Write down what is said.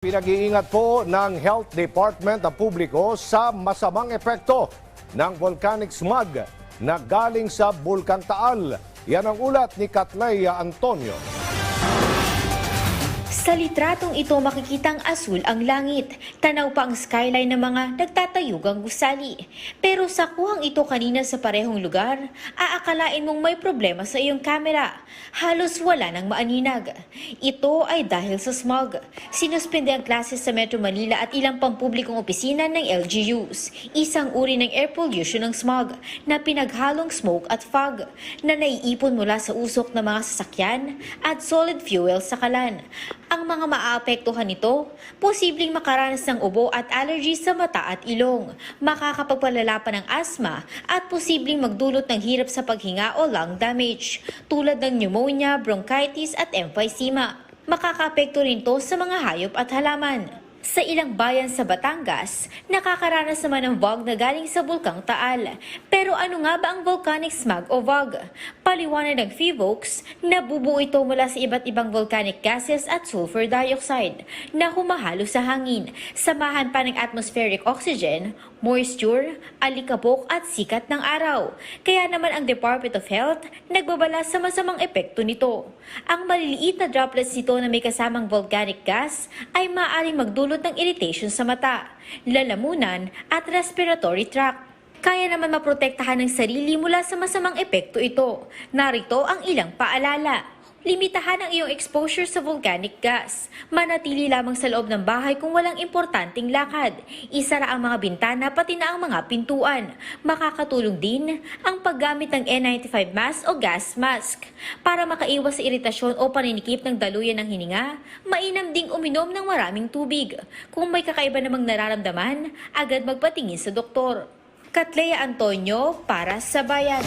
Pinag-iingat po ng Health Department ang publiko sa masamang epekto ng volcanic smog na galing sa Bulkang Taal. Yan ang ulat ni Katleya Antonio. Sa litratong ito makikitang asul ang langit. Tanaw pa ang skyline ng mga nagtatayugang gusali. Pero sa kuhang ito kanina sa parehong lugar, aakalain mong may problema sa iyong kamera. Halos wala nang maaninag. Ito ay dahil sa smog. Sinuspende ang klase sa Metro Manila at ilang pampublikong opisina ng LGUs. Isang uri ng air pollution ng smog na pinaghalong smoke at fog na naiipon mula sa usok ng mga sasakyan at solid fuel sa kalan. Ang mga maaapektuhan nito, posibleng makaranas ng ubo at allergy sa mata at ilong, makakapagpalala pa ng asma at posibleng magdulot ng hirap sa paghinga o lung damage, tulad ng pneumonia, bronchitis at emphysema. Makakapekto rin to sa mga hayop at halaman. Sa ilang bayan sa Batangas, nakakaranas naman ng VOG na galing sa Bulkang Taal. Pero ano nga ba ang volcanic smog o VOG? Paliwanag ng FIVOX, nabubuo ito mula sa iba't ibang volcanic gases at sulfur dioxide na humahalo sa hangin, samahan pa ng atmospheric oxygen, moisture, alikabok at sikat ng araw. Kaya naman ang Department of Health nagbabala sa masamang epekto nito. Ang maliliit na droplets nito na may kasamang volcanic gas ay maaaring magdulot ng irritation sa mata, lalamunan at respiratory tract. Kaya naman maprotektahan ng sarili mula sa masamang epekto ito. Narito ang ilang paalala. Limitahan ang iyong exposure sa volcanic gas. Manatili lamang sa loob ng bahay kung walang importanteng lakad. Isara ang mga bintana pati na ang mga pintuan. Makakatulong din ang paggamit ng N95 mask o gas mask. Para makaiwas sa iritasyon o paninikip ng daluyan ng hininga, mainam ding uminom ng maraming tubig. Kung may kakaiba namang nararamdaman, agad magpatingin sa doktor. Katleya Antonio para sa Bayan.